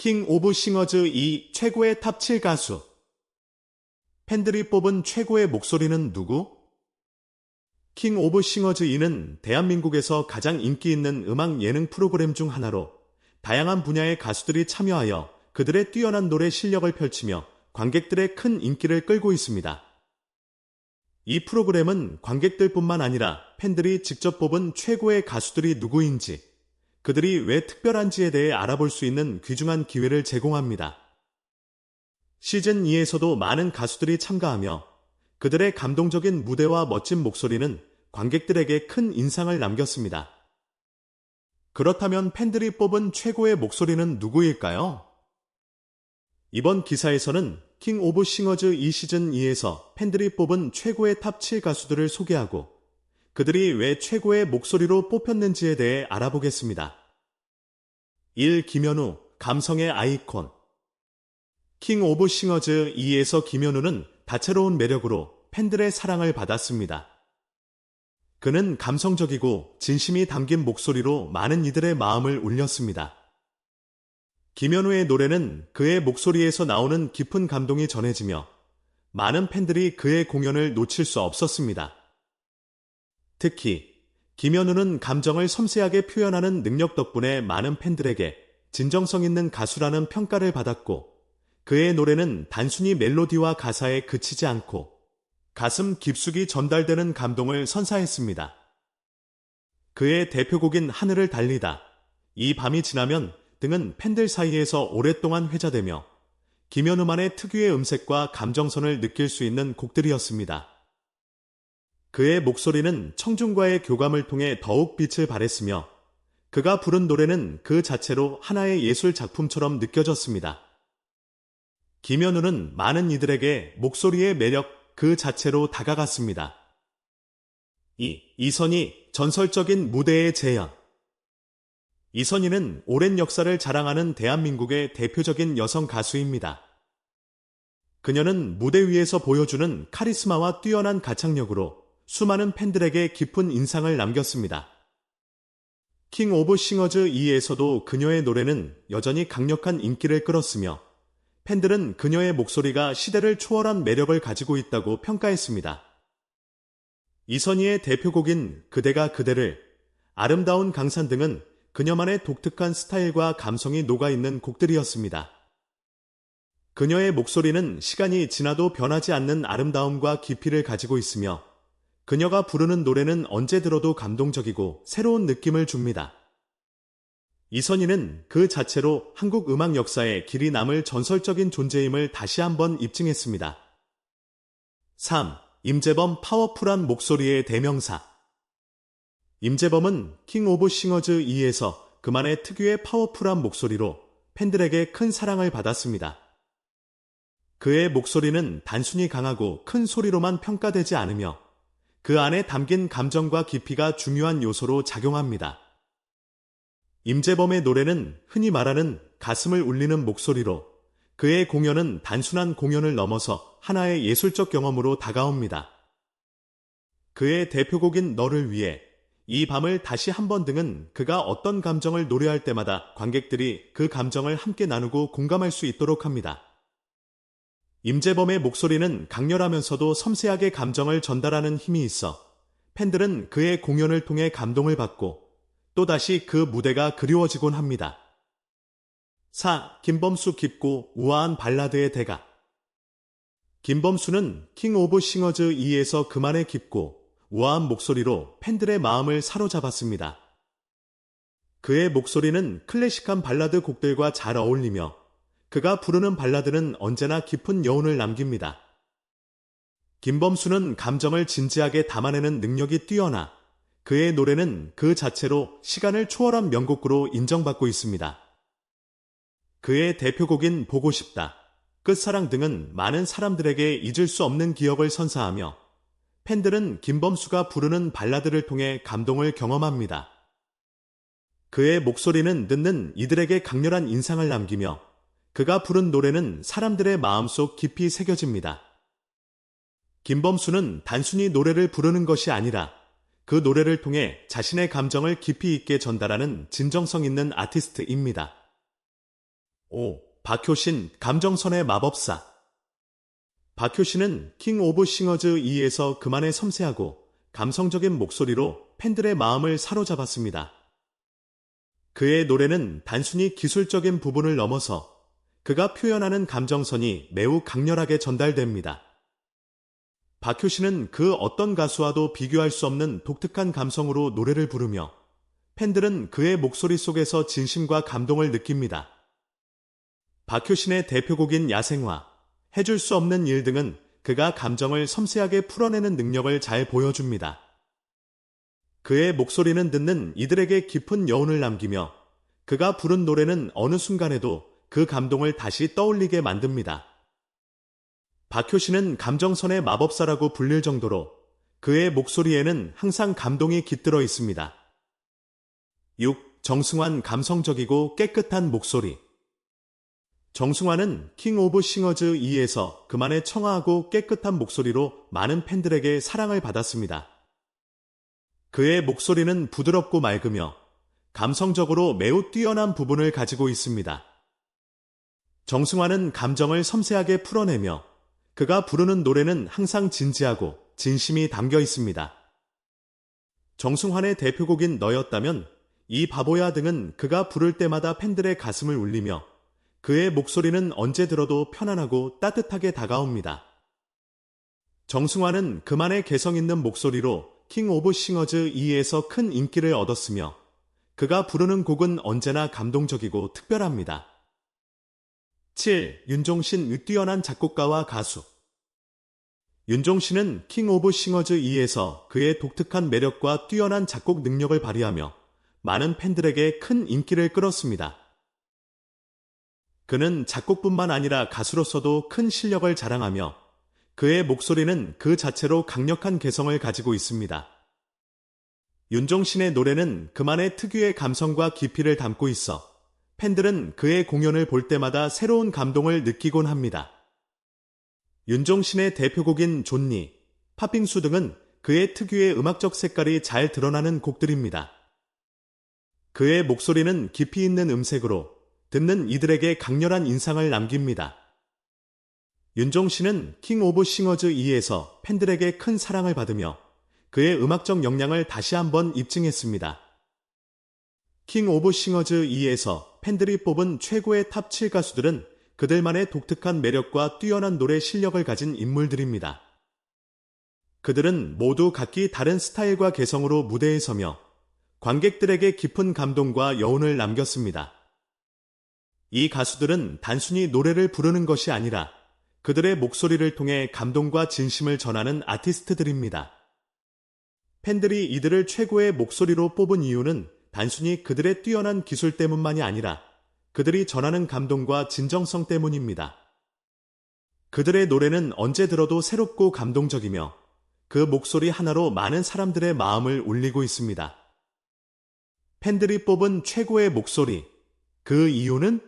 킹 오브 싱어즈 2 최고의 탑7 가수. 팬들이 뽑은 최고의 목소리는 누구? 킹 오브 싱어즈 2는 대한민국에서 가장 인기 있는 음악 예능 프로그램 중 하나로 다양한 분야의 가수들이 참여하여 그들의 뛰어난 노래 실력을 펼치며 관객들의 큰 인기를 끌고 있습니다. 이 프로그램은 관객들뿐만 아니라 팬들이 직접 뽑은 최고의 가수들이 누구인지, 그들이 왜 특별한지에 대해 알아볼 수 있는 귀중한 기회를 제공합니다. 시즌 2에서도 많은 가수들이 참가하며 그들의 감동적인 무대와 멋진 목소리는 관객들에게 큰 인상을 남겼습니다. 그렇다면 팬들이 뽑은 최고의 목소리는 누구일까요? 이번 기사에서는 킹 오브 싱어즈 2 시즌 2에서 팬들이 뽑은 최고의 탑 7 가수들을 소개하고 그들이 왜 최고의 목소리로 뽑혔는지에 대해 알아보겠습니다. 1. 김현우, 감성의 아이콘 킹 오브 싱어즈 2에서 김현우는 다채로운 매력으로 팬들의 사랑을 받았습니다. 그는 감성적이고 진심이 담긴 목소리로 많은 이들의 마음을 울렸습니다. 김현우의 노래는 그의 목소리에서 나오는 깊은 감동이 전해지며 많은 팬들이 그의 공연을 놓칠 수 없었습니다. 특히 김현우는 감정을 섬세하게 표현하는 능력 덕분에 많은 팬들에게 진정성 있는 가수라는 평가를 받았고 그의 노래는 단순히 멜로디와 가사에 그치지 않고 가슴 깊숙이 전달되는 감동을 선사했습니다. 그의 대표곡인 하늘을 달리다, 이 밤이 지나면 등은 팬들 사이에서 오랫동안 회자되며 김현우만의 특유의 음색과 감정선을 느낄 수 있는 곡들이었습니다. 그의 목소리는 청중과의 교감을 통해 더욱 빛을 발했으며 그가 부른 노래는 그 자체로 하나의 예술 작품처럼 느껴졌습니다. 김현우는 많은 이들에게 목소리의 매력 그 자체로 다가갔습니다. 2. 이선희 전설적인 무대의 재현 이선희는 오랜 역사를 자랑하는 대한민국의 대표적인 여성 가수입니다. 그녀는 무대 위에서 보여주는 카리스마와 뛰어난 가창력으로 수많은 팬들에게 깊은 인상을 남겼습니다. 킹 오브 싱어즈 2에서도 그녀의 노래는 여전히 강력한 인기를 끌었으며 팬들은 그녀의 목소리가 시대를 초월한 매력을 가지고 있다고 평가했습니다. 이선희의 대표곡인 그대가 그대를, 아름다운 강산 등은 그녀만의 독특한 스타일과 감성이 녹아있는 곡들이었습니다. 그녀의 목소리는 시간이 지나도 변하지 않는 아름다움과 깊이를 가지고 있으며 그녀가 부르는 노래는 언제 들어도 감동적이고 새로운 느낌을 줍니다. 이선희는 그 자체로 한국 음악 역사에 길이 남을 전설적인 존재임을 다시 한번 입증했습니다. 3. 임재범 파워풀한 목소리의 대명사 임재범은 킹 오브 싱어즈 2에서 그만의 특유의 파워풀한 목소리로 팬들에게 큰 사랑을 받았습니다. 그의 목소리는 단순히 강하고 큰 소리로만 평가되지 않으며 그 안에 담긴 감정과 깊이가 중요한 요소로 작용합니다. 임재범의 노래는 흔히 말하는 가슴을 울리는 목소리로 그의 공연은 단순한 공연을 넘어서 하나의 예술적 경험으로 다가옵니다. 그의 대표곡인 너를 위해 이 밤을 다시 한번 등은 그가 어떤 감정을 노래할 때마다 관객들이 그 감정을 함께 나누고 공감할 수 있도록 합니다. 임재범의 목소리는 강렬하면서도 섬세하게 감정을 전달하는 힘이 있어 팬들은 그의 공연을 통해 감동을 받고 또다시 그 무대가 그리워지곤 합니다. 4. 김범수 깊고 우아한 발라드의 대가 김범수는 킹 오브 싱어즈 2에서 그만의 깊고 우아한 목소리로 팬들의 마음을 사로잡았습니다. 그의 목소리는 클래식한 발라드 곡들과 잘 어울리며 그가 부르는 발라드는 언제나 깊은 여운을 남깁니다. 김범수는 감정을 진지하게 담아내는 능력이 뛰어나 그의 노래는 그 자체로 시간을 초월한 명곡으로 인정받고 있습니다. 그의 대표곡인 보고 싶다, 끝사랑 등은 많은 사람들에게 잊을 수 없는 기억을 선사하며 팬들은 김범수가 부르는 발라드를 통해 감동을 경험합니다. 그의 목소리는 듣는 이들에게 강렬한 인상을 남기며 그가 부른 노래는 사람들의 마음속 깊이 새겨집니다. 김범수는 단순히 노래를 부르는 것이 아니라 그 노래를 통해 자신의 감정을 깊이 있게 전달하는 진정성 있는 아티스트입니다. 5. 박효신 감정선의 마법사 박효신은 킹 오브 싱어즈 2에서 그만의 섬세하고 감성적인 목소리로 팬들의 마음을 사로잡았습니다. 그의 노래는 단순히 기술적인 부분을 넘어서 그가 표현하는 감정선이 매우 강렬하게 전달됩니다. 박효신은 그 어떤 가수와도 비교할 수 없는 독특한 감성으로 노래를 부르며 팬들은 그의 목소리 속에서 진심과 감동을 느낍니다. 박효신의 대표곡인 야생화, 해줄 수 없는 일 등은 그가 감정을 섬세하게 풀어내는 능력을 잘 보여줍니다. 그의 목소리는 듣는 이들에게 깊은 여운을 남기며 그가 부른 노래는 어느 순간에도 그 감동을 다시 떠올리게 만듭니다. 박효신은 감정선의 마법사라고 불릴 정도로 그의 목소리에는 항상 감동이 깃들어 있습니다. 6. 정승환 감성적이고 깨끗한 목소리 정승환은 킹 오브 싱어즈 2에서 그만의 청아하고 깨끗한 목소리로 많은 팬들에게 사랑을 받았습니다. 그의 목소리는 부드럽고 맑으며 감성적으로 매우 뛰어난 부분을 가지고 있습니다. 정승환은 감정을 섬세하게 풀어내며 그가 부르는 노래는 항상 진지하고 진심이 담겨 있습니다. 정승환의 대표곡인 너였다면 이 바보야 등은 그가 부를 때마다 팬들의 가슴을 울리며 그의 목소리는 언제 들어도 편안하고 따뜻하게 다가옵니다. 정승환은 그만의 개성 있는 목소리로 킹 오브 싱어즈 2에서 큰 인기를 얻었으며 그가 부르는 곡은 언제나 감동적이고 특별합니다. 7. 윤종신 뛰어난 작곡가와 가수 윤종신은 킹 오브 싱어즈 2에서 그의 독특한 매력과 뛰어난 작곡 능력을 발휘하며 많은 팬들에게 큰 인기를 끌었습니다. 그는 작곡뿐만 아니라 가수로서도 큰 실력을 자랑하며 그의 목소리는 그 자체로 강력한 개성을 가지고 있습니다. 윤종신의 노래는 그만의 특유의 감성과 깊이를 담고 있어 팬들은 그의 공연을 볼 때마다 새로운 감동을 느끼곤 합니다. 윤종신의 대표곡인 존니, 팥빙수 등은 그의 특유의 음악적 색깔이 잘 드러나는 곡들입니다. 그의 목소리는 깊이 있는 음색으로 듣는 이들에게 강렬한 인상을 남깁니다. 윤종 신은 킹 오브 싱어즈 2에서 팬들에게 큰 사랑을 받으며 그의 음악적 역량을 다시 한번 입증했습니다. 킹 오브 싱어즈 2에서 팬들이 뽑은 최고의 탑7 가수들은 그들만의 독특한 매력과 뛰어난 노래 실력을 가진 인물들입니다. 그들은 모두 각기 다른 스타일과 개성으로 무대에 서며 관객들에게 깊은 감동과 여운을 남겼습니다. 이 가수들은 단순히 노래를 부르는 것이 아니라 그들의 목소리를 통해 감동과 진심을 전하는 아티스트들입니다. 팬들이 이들을 최고의 목소리로 뽑은 이유는 단순히 그들의 뛰어난 기술 때문만이 아니라 그들이 전하는 감동과 진정성 때문입니다. 그들의 노래는 언제 들어도 새롭고 감동적이며 그 목소리 하나로 많은 사람들의 마음을 울리고 있습니다. 팬들이 뽑은 최고의 목소리. 그 이유는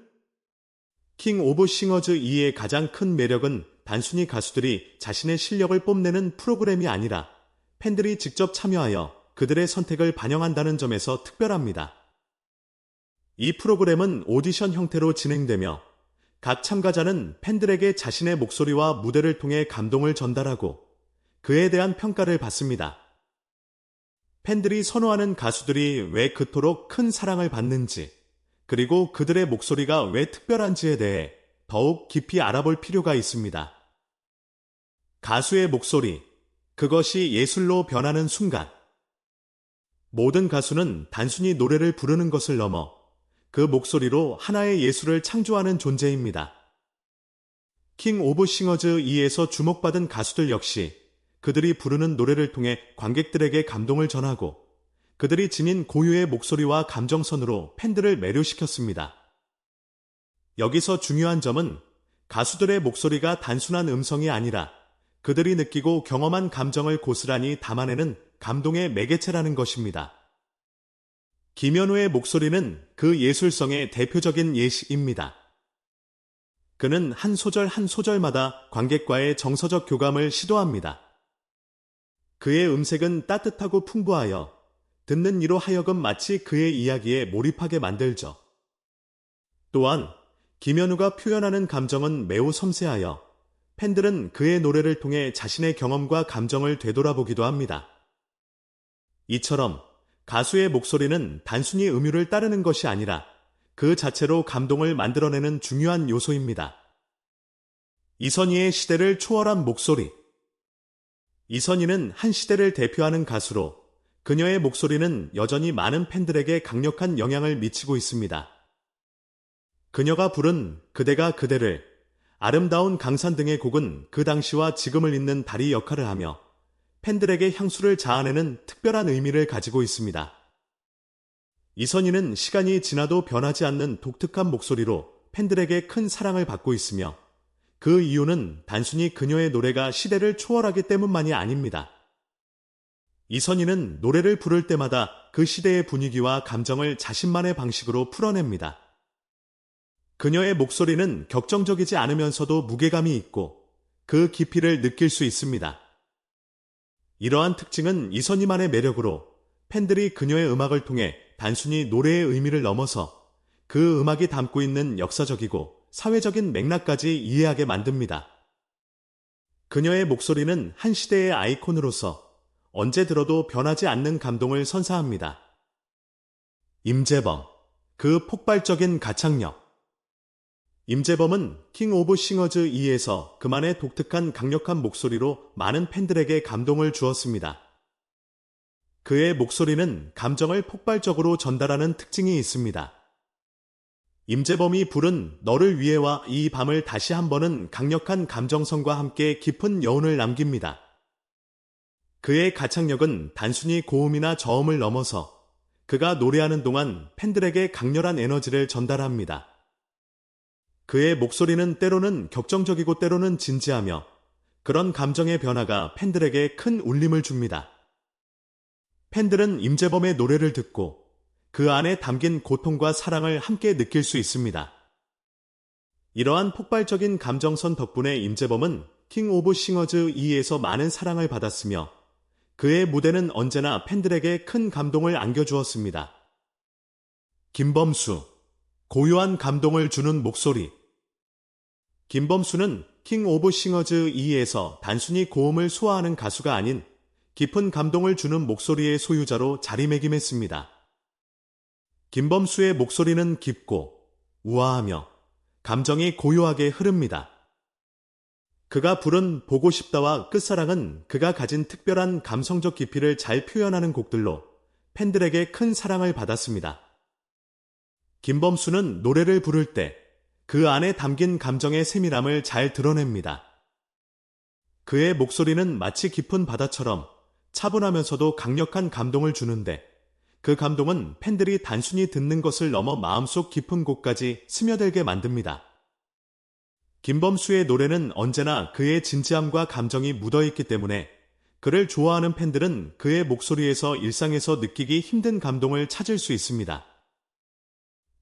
킹 오브 싱어즈 2의 가장 큰 매력은 단순히 가수들이 자신의 실력을 뽐내는 프로그램이 아니라 팬들이 직접 참여하여 그들의 선택을 반영한다는 점에서 특별합니다. 이 프로그램은 오디션 형태로 진행되며 각 참가자는 팬들에게 자신의 목소리와 무대를 통해 감동을 전달하고 그에 대한 평가를 받습니다. 팬들이 선호하는 가수들이 왜 그토록 큰 사랑을 받는지, 그리고 그들의 목소리가 왜 특별한지에 대해 더욱 깊이 알아볼 필요가 있습니다. 가수의 목소리, 그것이 예술로 변하는 순간. 모든 가수는 단순히 노래를 부르는 것을 넘어 그 목소리로 하나의 예술을 창조하는 존재입니다. 킹 오브 싱어즈 2에서 주목받은 가수들 역시 그들이 부르는 노래를 통해 관객들에게 감동을 전하고 그들이 지닌 고유의 목소리와 감정선으로 팬들을 매료시켰습니다. 여기서 중요한 점은 가수들의 목소리가 단순한 음성이 아니라 그들이 느끼고 경험한 감정을 고스란히 담아내는 감동의 매개체라는 것입니다. 김현우의 목소리는 그 예술성의 대표적인 예시입니다. 그는 한 소절 한 소절마다 관객과의 정서적 교감을 시도합니다. 그의 음색은 따뜻하고 풍부하여 듣는 이로 하여금 마치 그의 이야기에 몰입하게 만들죠. 또한 김현우가 표현하는 감정은 매우 섬세하여 팬들은 그의 노래를 통해 자신의 경험과 감정을 되돌아보기도 합니다. 이처럼 가수의 목소리는 단순히 음유를 따르는 것이 아니라 그 자체로 감동을 만들어내는 중요한 요소입니다. 이선희의 시대를 초월한 목소리. 이선희는 한 시대를 대표하는 가수로 그녀의 목소리는 여전히 많은 팬들에게 강력한 영향을 미치고 있습니다. 그녀가 부른 그대가 그대를 아름다운 강산 등의 곡은 그 당시와 지금을 잇는 다리 역할을 하며 팬들에게 향수를 자아내는 특별한 의미를 가지고 있습니다. 이선희는 시간이 지나도 변하지 않는 독특한 목소리로 팬들에게 큰 사랑을 받고 있으며 그 이유는 단순히 그녀의 노래가 시대를 초월하기 때문만이 아닙니다. 이선희는 노래를 부를 때마다 그 시대의 분위기와 감정을 자신만의 방식으로 풀어냅니다. 그녀의 목소리는 격정적이지 않으면서도 무게감이 있고 그 깊이를 느낄 수 있습니다. 이러한 특징은 이선희만의 매력으로 팬들이 그녀의 음악을 통해 단순히 노래의 의미를 넘어서 그 음악이 담고 있는 역사적이고 사회적인 맥락까지 이해하게 만듭니다. 그녀의 목소리는 한 시대의 아이콘으로서 언제 들어도 변하지 않는 감동을 선사합니다. 임재범, 그 폭발적인 가창력. 임재범은 킹 오브 싱어즈 2에서 그만의 독특한 강력한 목소리로 많은 팬들에게 감동을 주었습니다. 그의 목소리는 감정을 폭발적으로 전달하는 특징이 있습니다. 임재범이 부른 너를 위해와 이 밤을 다시 한 번은 강력한 감정성과 함께 깊은 여운을 남깁니다. 그의 가창력은 단순히 고음이나 저음을 넘어서 그가 노래하는 동안 팬들에게 강렬한 에너지를 전달합니다. 그의 목소리는 때로는 격정적이고 때로는 진지하며 그런 감정의 변화가 팬들에게 큰 울림을 줍니다. 팬들은 임재범의 노래를 듣고 그 안에 담긴 고통과 사랑을 함께 느낄 수 있습니다. 이러한 폭발적인 감정선 덕분에 임재범은 킹 오브 싱어즈 2에서 많은 사랑을 받았으며 그의 무대는 언제나 팬들에게 큰 감동을 안겨주었습니다. 김범수, 고요한 감동을 주는 목소리. 김범수는 킹 오브 싱어즈 2에서 단순히 고음을 소화하는 가수가 아닌 깊은 감동을 주는 목소리의 소유자로 자리매김했습니다. 김범수의 목소리는 깊고 우아하며 감정이 고요하게 흐릅니다. 그가 부른 보고 싶다와 끝사랑은 그가 가진 특별한 감성적 깊이를 잘 표현하는 곡들로 팬들에게 큰 사랑을 받았습니다. 김범수는 노래를 부를 때 그 안에 담긴 감정의 세밀함을 잘 드러냅니다. 그의 목소리는 마치 깊은 바다처럼 차분하면서도 강력한 감동을 주는데 그 감동은 팬들이 단순히 듣는 것을 넘어 마음속 깊은 곳까지 스며들게 만듭니다. 김범수의 노래는 언제나 그의 진지함과 감정이 묻어있기 때문에 그를 좋아하는 팬들은 그의 목소리에서 일상에서 느끼기 힘든 감동을 찾을 수 있습니다.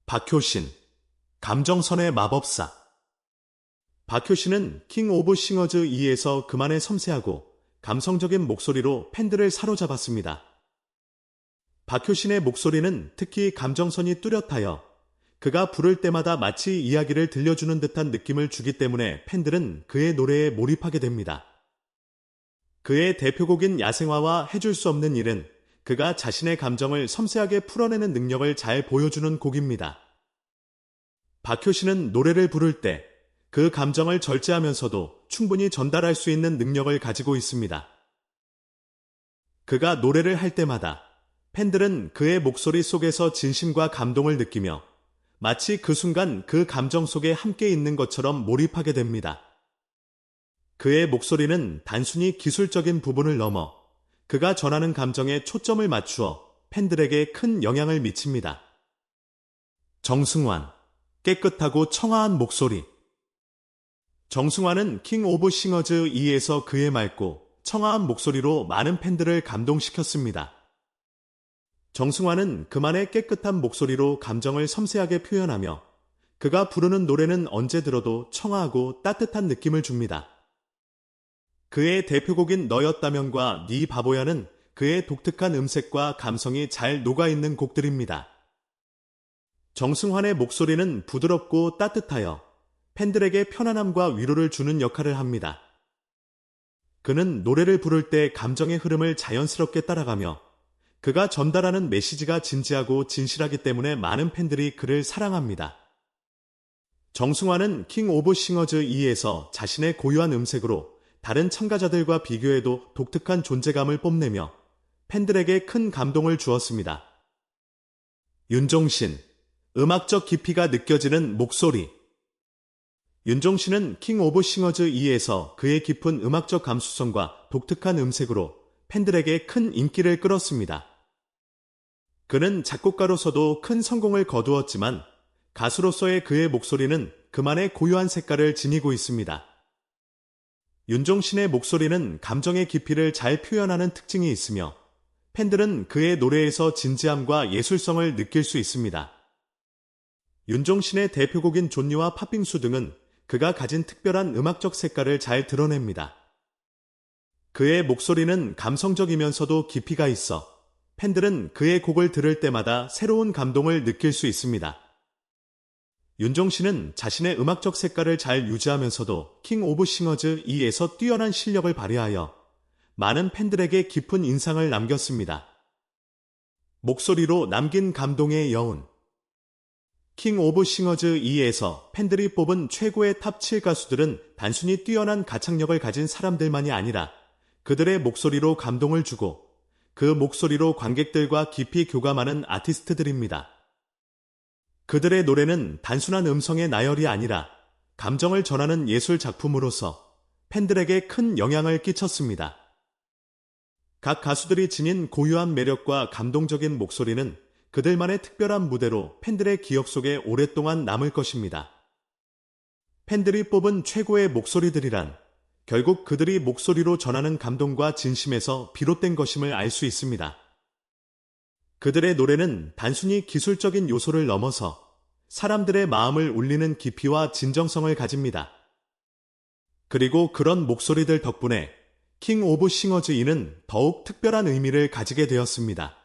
박효신, 감정선의 마법사. 박효신은 킹 오브 싱어즈 2에서 그만의 섬세하고 감성적인 목소리로 팬들을 사로잡았습니다. 박효신의 목소리는 특히 감정선이 뚜렷하여 그가 부를 때마다 마치 이야기를 들려주는 듯한 느낌을 주기 때문에 팬들은 그의 노래에 몰입하게 됩니다. 그의 대표곡인 야생화와 해줄 수 없는 일은 그가 자신의 감정을 섬세하게 풀어내는 능력을 잘 보여주는 곡입니다. 박효신은 노래를 부를 때 그 감정을 절제하면서도 충분히 전달할 수 있는 능력을 가지고 있습니다. 그가 노래를 할 때마다 팬들은 그의 목소리 속에서 진심과 감동을 느끼며 마치 그 순간 그 감정 속에 함께 있는 것처럼 몰입하게 됩니다. 그의 목소리는 단순히 기술적인 부분을 넘어 그가 전하는 감정에 초점을 맞추어 팬들에게 큰 영향을 미칩니다. 정승환, 깨끗하고 청아한 목소리. 정승환은 킹 오브 싱어즈 2에서 그의 맑고 청아한 목소리로 많은 팬들을 감동시켰습니다. 정승환은 그만의 깨끗한 목소리로 감정을 섬세하게 표현하며 그가 부르는 노래는 언제 들어도 청아하고 따뜻한 느낌을 줍니다. 그의 대표곡인 너였다면과 네 바보야는 그의 독특한 음색과 감성이 잘 녹아있는 곡들입니다. 정승환의 목소리는 부드럽고 따뜻하여 팬들에게 편안함과 위로를 주는 역할을 합니다. 그는 노래를 부를 때 감정의 흐름을 자연스럽게 따라가며 그가 전달하는 메시지가 진지하고 진실하기 때문에 많은 팬들이 그를 사랑합니다. 정승환은 킹 오브 싱어즈 2에서 자신의 고유한 음색으로 다른 참가자들과 비교해도 독특한 존재감을 뽐내며 팬들에게 큰 감동을 주었습니다. 윤종신, 음악적 깊이가 느껴지는 목소리. 윤종신은 킹 오브 싱어즈 2에서 그의 깊은 음악적 감수성과 독특한 음색으로 팬들에게 큰 인기를 끌었습니다. 그는 작곡가로서도 큰 성공을 거두었지만 가수로서의 그의 목소리는 그만의 고유한 색깔을 지니고 있습니다. 윤종신의 목소리는 감정의 깊이를 잘 표현하는 특징이 있으며 팬들은 그의 노래에서 진지함과 예술성을 느낄 수 있습니다. 윤종신의 대표곡인 존니와 팥빙수 등은 그가 가진 특별한 음악적 색깔을 잘 드러냅니다. 그의 목소리는 감성적이면서도 깊이가 있어 팬들은 그의 곡을 들을 때마다 새로운 감동을 느낄 수 있습니다. 윤종신은 자신의 음악적 색깔을 잘 유지하면서도 킹 오브 싱어즈 2에서 뛰어난 실력을 발휘하여 많은 팬들에게 깊은 인상을 남겼습니다. 목소리로 남긴 감동의 여운 킹 오브 싱어즈 2에서 팬들이 뽑은 최고의 탑7 가수들은 단순히 뛰어난 가창력을 가진 사람들만이 아니라 그들의 목소리로 감동을 주고 그 목소리로 관객들과 깊이 교감하는 아티스트들입니다. 그들의 노래는 단순한 음성의 나열이 아니라 감정을 전하는 예술 작품으로서 팬들에게 큰 영향을 끼쳤습니다. 각 가수들이 지닌 고유한 매력과 감동적인 목소리는 그들만의 특별한 무대로 팬들의 기억 속에 오랫동안 남을 것입니다. 팬들이 뽑은 최고의 목소리들이란 결국 그들이 목소리로 전하는 감동과 진심에서 비롯된 것임을 알 수 있습니다. 그들의 노래는 단순히 기술적인 요소를 넘어서 사람들의 마음을 울리는 깊이와 진정성을 가집니다. 그리고 그런 목소리들 덕분에 킹 오브 싱어즈 2는 더욱 특별한 의미를 가지게 되었습니다.